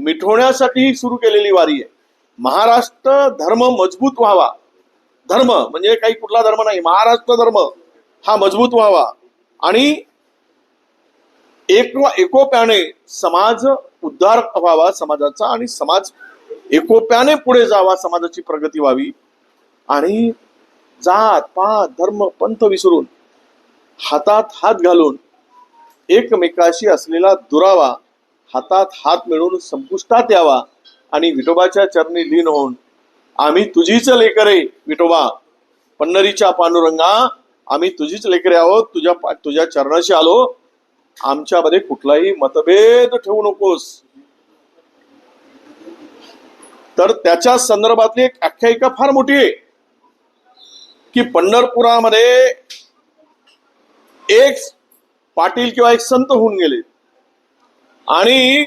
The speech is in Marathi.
मिठवण्यासाठी सुरू केलेली वारी आहे. महाराष्ट्र धर्म मजबूत व्हावा. धर्म म्हणजे काही कुठला धर्म नाही महाराष्ट्र धर्म हा मजबूत व्हावा. आणि एक एकोप्याने समाज उद्धार व्हावा समाजाचा आणि समाज एकोप्याने पुढे जावा समाजाची प्रगती व्हावी. आणि जात पात धर्म पंथ विसरून हातात हात घालून एकमेकाशी असलेला दुरावा हातात हात मिळवून संपुष्टात यावा आणि विठोबाच्या चरणी लीन होऊन आम्ही तुझीच लेकरे विठोबा. पन्नरीच्या पांडुरंगा आम्ही तुझीच लेकरे आहोत. तुझ्या तुझ्या चरणाशी आलो. आमच्यामध्ये कुठलाही मतभेद ठेवू नकोस. तर त्याच्या संदर्भातली एक आख्यायिका फार मोठी आहे की पंढरपुरामध्ये एक पाटील किंवा एक संत होऊन गेले. आणि